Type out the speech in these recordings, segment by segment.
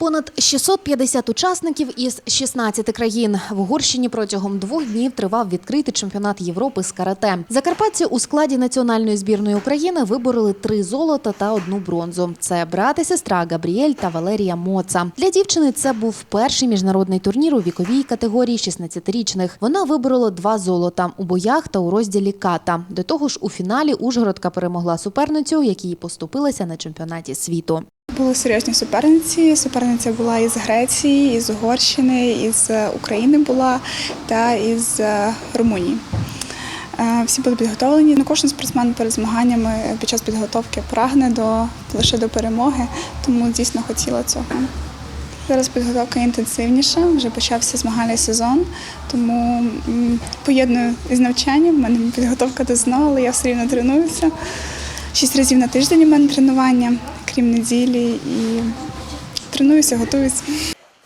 Понад 650 учасників із 16 країн в Угорщині протягом двох днів тривав відкритий чемпіонат Європи з карате. Закарпатці у складі національної збірної України вибороли три золота та одну бронзу. Це брат і сестра Габріель та Валерія Моца. Для дівчини це був перший міжнародний турнір у віковій категорії 16-річних. Вона виборола два золота у боях та у розділі ката. До того ж, у фіналі Ужгородка перемогла суперницю, якій поступилася на чемпіонаті світу. Були серйозні суперниці. Суперниця була із Греції, із Угорщини, із е, України була та із е, Румунії. Е, Всі були підготовлені. Ну, Кожен спортсмен перед змаганнями під час підготовки прагне до лише до перемоги, тому дійсно хотіла цього. Зараз підготовка інтенсивніша, вже почався змагальний сезон, тому поєдную із навчанням. У мене підготовка до ЗНО, але я все рівно тренуюся. Шість разів на тиждень у мене тренування, крім неділі, і тренуюся, готуюся.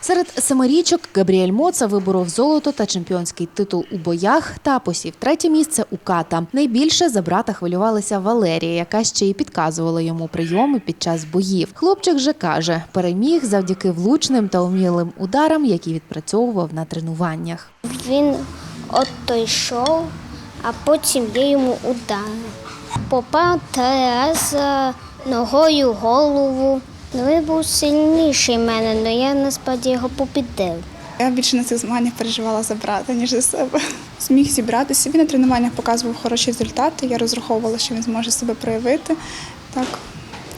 Серед семирічок Габріель Моца виборов золото та чемпіонський титул у боях та посів третє місце у ката. Найбільше за брата хвилювалася Валерія, яка ще й підказувала йому прийоми під час боїв. Хлопчик же каже, переміг завдяки влучним та умілим ударам, які відпрацьовував на тренуваннях. Він от той йшов, а потім я йому ударив. Попав Терез е, ногою голову. Ну, він був сильніший мене, але я насправді його побідив. Я більше на цих змаганнях переживала за брата, ніж за себе. Зміг зібратися. Він на тренуваннях показував хороші результати. Я розраховувала, що він зможе себе проявити. Так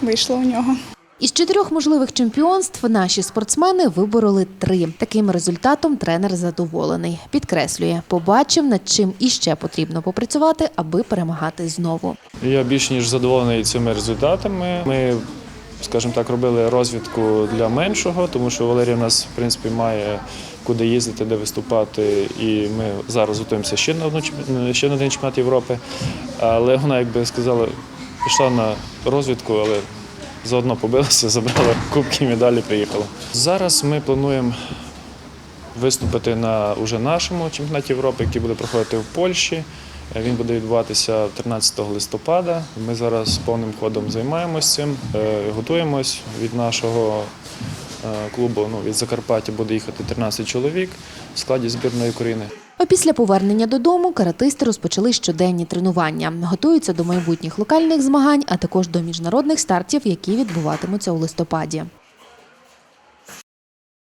вийшло у нього. Із чотирьох можливих чемпіонств наші спортсмени вибороли три. Таким результатом тренер задоволений. Підкреслює, побачив, над чим іще потрібно попрацювати, аби перемагати знову. Я більш ніж задоволений цими результатами. Ми, скажімо так, робили розвідку для меншого, тому що Валерія в нас в принципі має куди їздити, де виступати. І ми зараз готуємося ще на одну ще на один чемпіонат Європи. Але вона, як би сказала, пішла на розвідку, але заодно побилася, забрала кубки, медалі, приїхала. Зараз ми плануємо виступити на уже нашому чемпіонаті Європи, який буде проходити в Польщі. Е, Він буде відбуватися 13 листопада. Ми зараз повним ходом займаємося цим, е, готуємось від нашого е, клубу. Ну, від Закарпаття буде їхати 13 чоловік в складі збірної України. А після повернення додому каратисти розпочали щоденні тренування. Готуються до майбутніх локальних змагань, а також до міжнародних стартів, які відбуватимуться у листопаді.